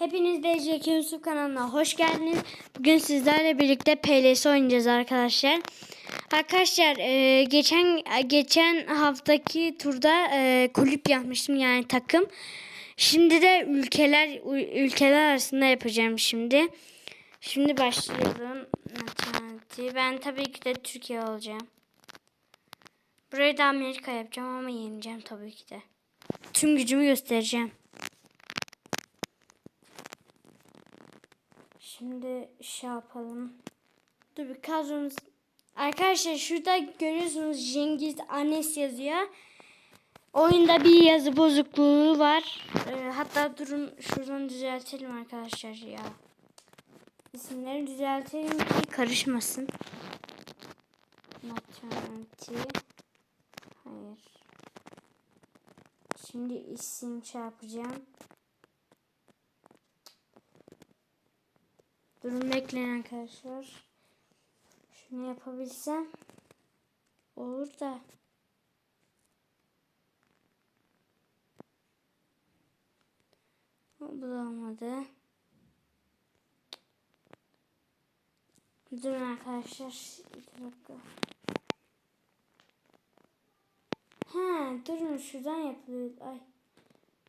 Hepiniz BCK Yusuf kanalına hoş geldiniz. Bugün sizlerle birlikte PLS oynayacağız arkadaşlar. Arkadaşlar e, geçen geçen haftaki turda e, kulüp yapmıştım yani takım. Şimdi de ülkeler ülkeler arasında yapacağım şimdi. Şimdi başlayalım. Ben tabii ki de Türkiye olacağım. Burayı da Amerika yapacağım ama yeneceğim tabii ki de. Tüm gücümü göstereceğim. Şimdi şey yapalım. Dur bir kadromuz. Arkadaşlar şurada görüyorsunuz Cengiz Anes yazıyor. Oyunda bir yazı bozukluğu var. Ee, hatta durun şuradan düzeltelim arkadaşlar ya. İsimleri düzeltelim ki karışmasın. Maternity. Hayır. Şimdi isim şey yapacağım. Durun bekleyin arkadaşlar. Şunu yapabilsem olur da. Bu da olmadı. Durun arkadaşlar. İki dakika. Ha, durun şuradan yapılıyor. Ay.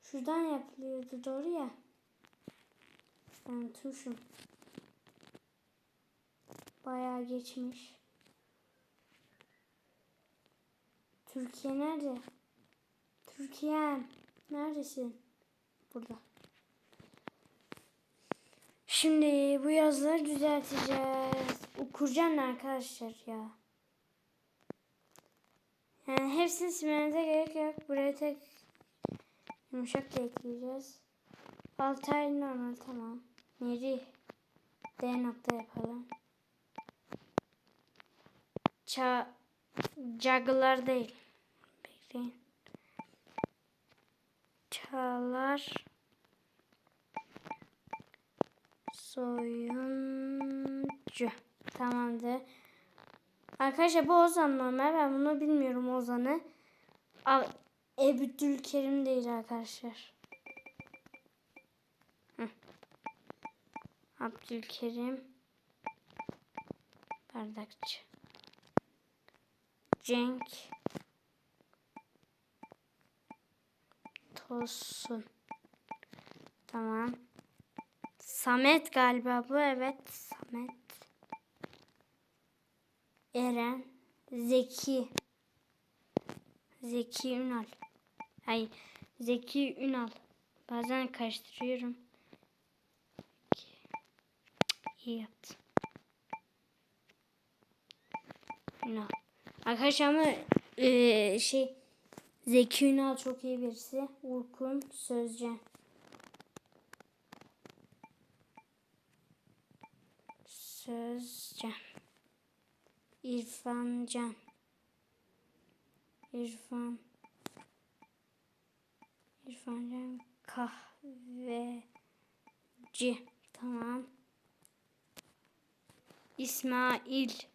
Şuradan yapılıyordu doğru ya. Ben tuşum. Bayağı geçmiş. Türkiye nerede? Türkiye neredesin? Burada. Şimdi bu yazıları düzelteceğiz. Okuyacağım arkadaşlar ya. Yani hepsini silmenize gerek yok. Buraya tek yumuşak da ekleyeceğiz. Altı ay normal tamam. Neri D nokta yapalım. Ça Cagılar değil. Bekleyin. Çağlar Soyuncu. Tamamdır. Arkadaşlar bu Ozan normal. Ben bunu bilmiyorum Ozan'ı. Ebüdülkerim değil arkadaşlar. Hı. Abdülkerim Bardakçı. Cenk Tosun. Tamam. Samet galiba bu evet. Samet. Eren. Zeki. Zeki Ünal. Hayır. Zeki Ünal. Bazen karıştırıyorum. İyi yaptım. Ünal. Arkadaşlar ama e, şey Zeki Ünal çok iyi birisi. Urkun Sözcen. Sözcen. İrfan Can. İrfan. İrfan Can kahveci. Tamam. İsmail.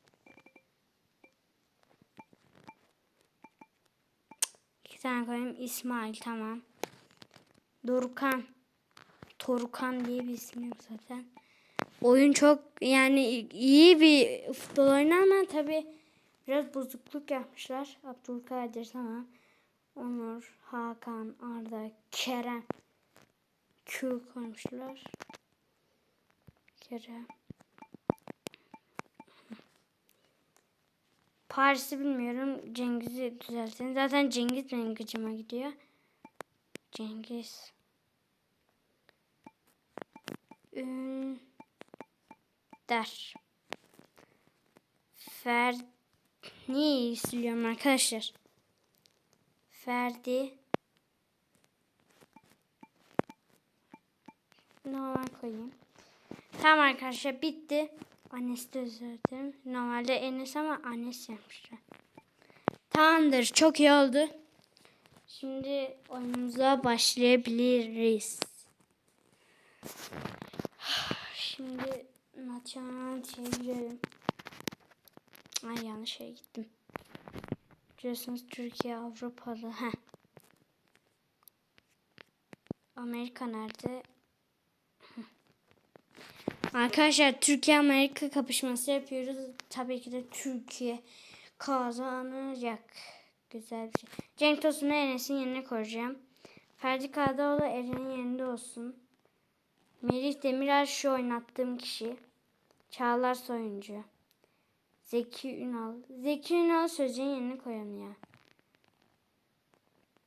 Tane koyayım. İsmail tamam. Dorukan. Torukan diye bir yok zaten. Oyun çok yani iyi bir futbol oyunu ama tabi biraz bozukluk yapmışlar. Abdülkadir tamam. Onur, Hakan, Arda, Kerem. Q koymuşlar. Kerem. Paris'i bilmiyorum. Cengiz'i düzeltin. Zaten Cengiz benim gıcıma gidiyor. Cengiz. Ünder. Fer Niye siliyorum arkadaşlar? Ferdi. Normal koyayım. Tamam arkadaşlar bitti. Annesi de. Normalde Enes ama annesi yapmışlar. Tamamdır. Çok iyi oldu. Şimdi oyunumuza başlayabiliriz. Şimdi nationality'ye girelim. Ay yanlış yere gittim. Biliyorsunuz Türkiye Avrupalı. Heh. Amerika nerede? Arkadaşlar Türkiye Amerika kapışması yapıyoruz. Tabii ki de Türkiye kazanacak. Güzel bir şey. Cenk Tosun'u Enes'in yerine koyacağım. Ferdi Kadıoğlu Eren'in yerinde olsun. Melih Demirer şu oynattığım kişi. Çağlar Soyuncu. Zeki Ünal. Zeki Ünal sözcüğün yerine koyalım ya.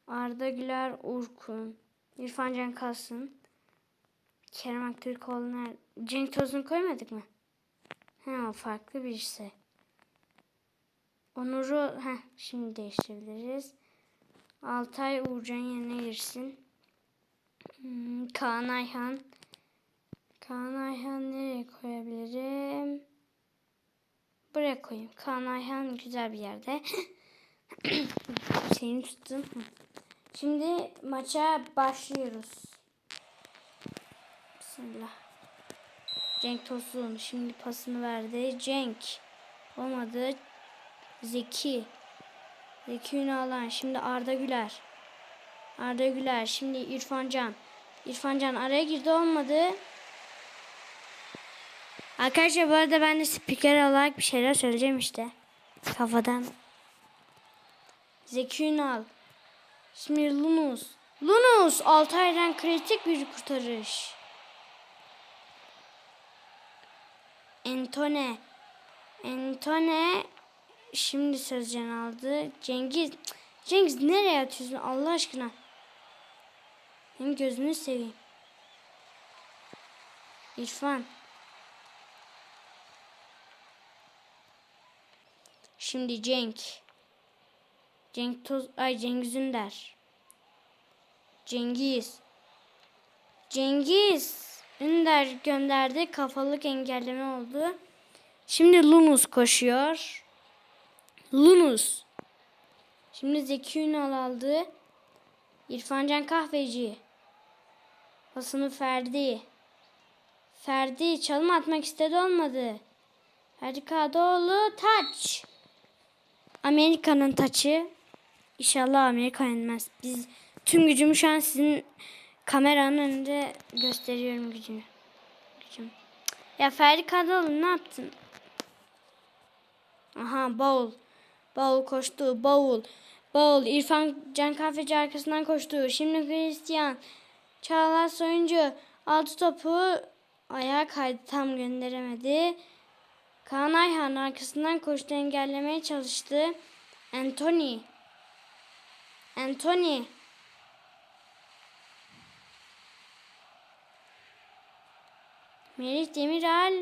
Arda Güler Urkun. İrfan Can Kalsın. Kerem Aktürkoğlu nerede? Cenk Tosun koymadık mı? He o farklı birisi. Onur'u heh, şimdi değiştirebiliriz. Altay Uğurcan yerine girsin. Hmm, Kaan Ayhan. Kaan Ayhan nereye koyabilirim? Buraya koyayım. Kaan Ayhan güzel bir yerde. Seni tuttum. Şimdi maça başlıyoruz. Bismillah. Cenk Tosun şimdi pasını verdi. Cenk. Olmadı. Zeki. Zeki Ünalan. Şimdi Arda Güler. Arda Güler. Şimdi İrfan Can. İrfan Can araya girdi olmadı. Arkadaşlar bu arada ben de spiker olarak bir şeyler söyleyeceğim işte. Kafadan. Zeki Ünal. Şimdi Lunus. Lunus Altay'dan kritik bir kurtarış. Entone. Entone şimdi sözcan aldı. Cengiz. Cengiz nereye atıyorsun Allah aşkına? Benim gözünü seveyim. İrfan. Şimdi Cenk. Cenk Toz ay Cengiz Ünder. Cengiz. Cengiz Ünder gönderdi. Kafalık engelleme oldu. Şimdi Lunus koşuyor. Lunus. Şimdi Zeki Ünal aldı. İrfancan Kahveci. Pasını Ferdi. Ferdi çalım atmak istedi olmadı. Ferdi Kadıoğlu taç. Amerika'nın taçı. İnşallah Amerika yenmez. Biz tüm gücümü şu an sizin kameranın önünde gösteriyorum gücümü. Gücüm. Ya Ferdi Kadıoğlu ne yaptın? Aha Bavul. Bavul koştu. Bavul. Bavul. İrfan Can Kahveci arkasından koştu. Şimdi Christian. Çağlar Soyuncu. Altı topu ayağa kaydı. Tam gönderemedi. Kaan Ayhan arkasından koştu. Engellemeye çalıştı. Anthony. Anthony. Melih Demiral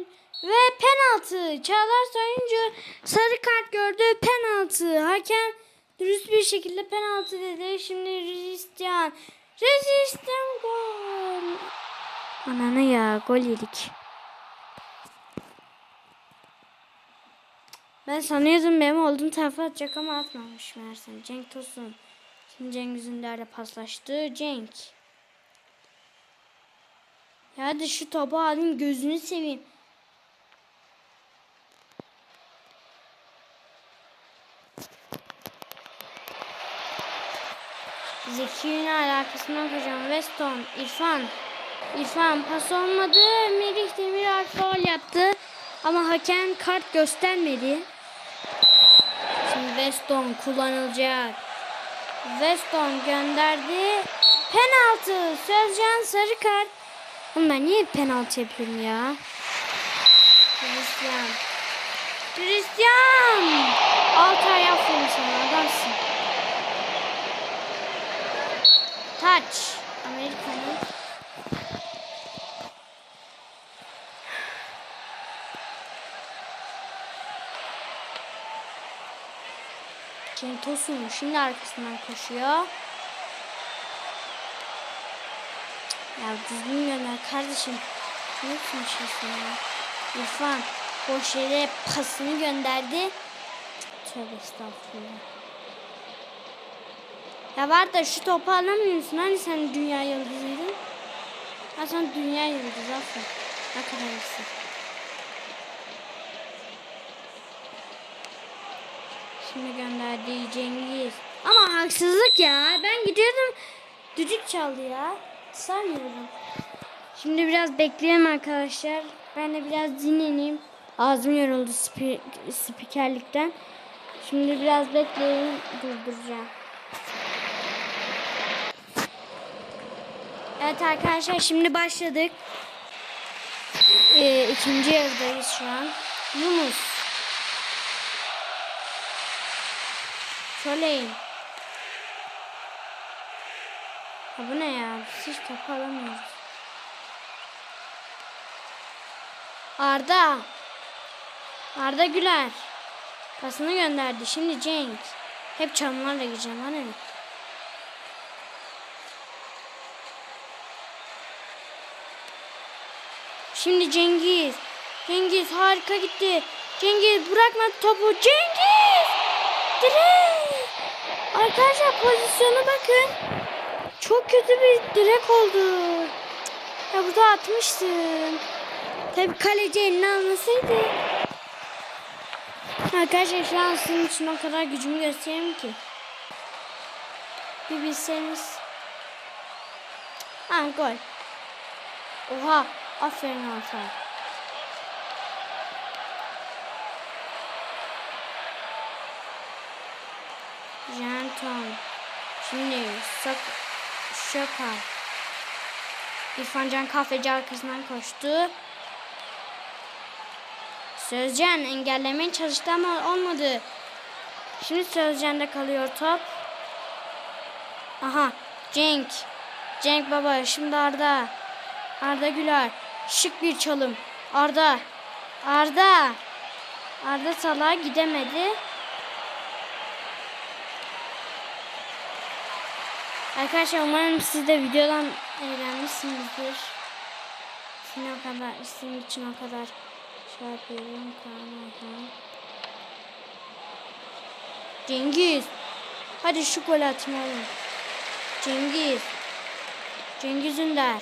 ve penaltı. Çağlar Soyuncu sarı kart gördü. Penaltı. Hakem dürüst bir şekilde penaltı dedi. Şimdi Hristiyan. Hristiyan gol. Ananı ya gol yedik. Ben sanıyordum benim olduğum tarafa atacak ama atmamış meğersem. Cenk Tosun. Şimdi Cengiz Ünder'le paslaştı. Cenk. Ya hadi şu topu alayım gözünü seveyim. Zeki Ünal arkasından koşan Weston, İrfan. İrfan pas olmadı. Melih Demiral faul yaptı. Ama hakem kart göstermedi. Şimdi Weston kullanılacak. Weston gönderdi. Penaltı. Sözcan sarı kart. Oğlum ben niye penaltı yapıyorum ya? Hristiyan. Hristiyan. Altay aferin sana adamsın. Taç. Amerika'nın. Cenk Tosun şimdi arkasından koşuyor. Ya düzgün gönder kardeşim. Ne konuşuyorsun ya? İrfan boş yere pasını gönderdi. Tövbe estağfurullah. Ya var da şu topu alamıyor musun? Hani sen dünya yıldızıydın? Ha sen dünya yıldızı aferin. Ne kadar iyisin. Şimdi gönderdi Cengiz. Ama haksızlık ya. Ben gidiyordum. Düdük çaldı ya. Sarmıyorum. Şimdi biraz bekleyelim arkadaşlar. Ben de biraz dinleneyim. Ağzım yoruldu spi spikerlikten. Şimdi biraz bekleyin durduracağım. Evet arkadaşlar şimdi başladık. Ee, ikinci yarıdayız şu an. Yunus. Söyleyin. Ha bu ne ya? Biz hiç topu alamıyoruz. Arda. Arda Güler. Pasını gönderdi. Şimdi Cenk. Hep çalımlarla gireceğim. Hani? Şimdi Cengiz. Cengiz harika gitti. Cengiz bırakma topu. Cengiz! Direk! Arkadaşlar pozisyona bakın. Çok kötü bir direk oldu. Ya burada atmıştım. Tabi kaleci eline almasaydı. Arkadaşlar şu an sizin için o kadar gücümü göstereyim ki. Bir bilseniz. Ha gol. Oha. Aferin Altay. Janton. Şimdi Sok Şoka. İrfan Can kahveci arkasından koştu. Sözcan engellemeye çalıştı ama olmadı. Şimdi Sözcan'da kalıyor top. Aha Cenk. Cenk baba şimdi Arda. Arda Güler. Şık bir çalım. Arda. Arda. Arda Salah'a gidemedi. Arkadaşlar umarım siz de videodan eğlenmişsinizdir. Sizin o kadar, sizin için o kadar şey yapıyorum. Tamam. Cengiz. Hadi şu gol atma oğlum. Cengiz. Cengiz Ünder.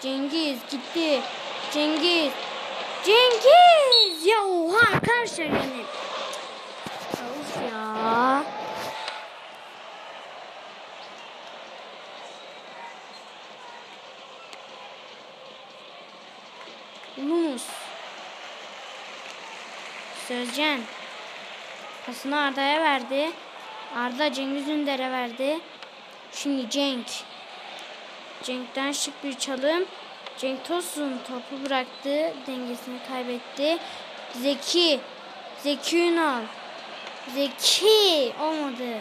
Cengiz gitti. Cengiz. Cengiz. Ya oha arkadaşlar yani. Ya Of ya. Yunus. Sözcan. Pasını Arda'ya verdi. Arda Cengiz Ünder'e verdi. Şimdi Cenk. Cenk'ten şık bir çalım. Cenk Tosun topu bıraktı. Dengesini kaybetti. Zeki. Zeki Ünal. Zeki. Olmadı.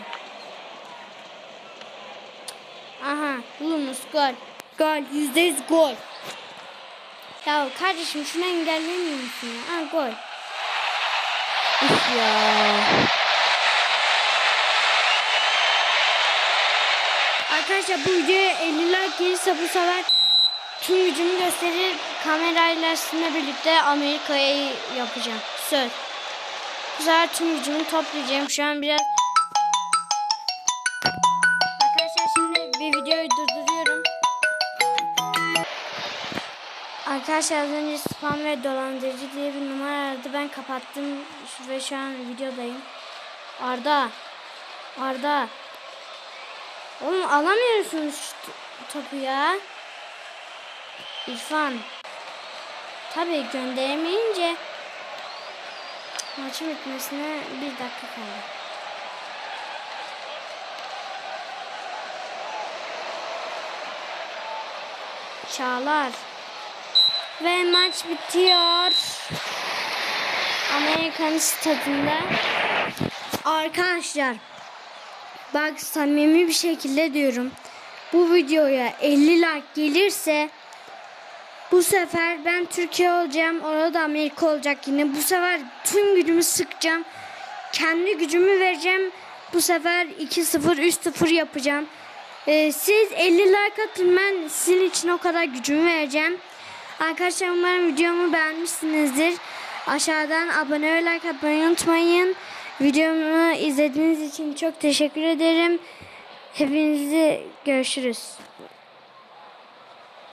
Aha. Yunus gol. Gol. Yüzde yüz gol. Ya kardeşim şunu engellemiyor musun ya? Ha gol. Üf ya. Arkadaşlar bu videoya 50 like gelirse bu sefer tüm gücümü gösterir kamerayla sizinle birlikte Amerika'yı yapacağım. Söz. Bu sefer tüm gücümü toplayacağım. Şu an biraz Arkadaşlar az önce spam ve dolandırıcı diye bir numara aradı. Ben kapattım ve şu an videodayım. Arda. Arda. Oğlum alamıyorsunuz topu ya. İrfan. Tabii gönderemeyince maçın bitmesine bir dakika kaldı. Çağlar. Ve maç bitiyor. Amerikan stadında. Arkadaşlar bak samimi bir şekilde diyorum. Bu videoya 50 like gelirse bu sefer ben Türkiye olacağım. Orada da Amerika olacak yine. Bu sefer tüm gücümü sıkacağım. Kendi gücümü vereceğim. Bu sefer 2-0 3-0 yapacağım. Ee, siz 50 like atın ben sizin için o kadar gücümü vereceğim. Arkadaşlar umarım videomu beğenmişsinizdir. Aşağıdan abone ve like atmayı unutmayın. Videomu izlediğiniz için çok teşekkür ederim. Hepinizi görüşürüz.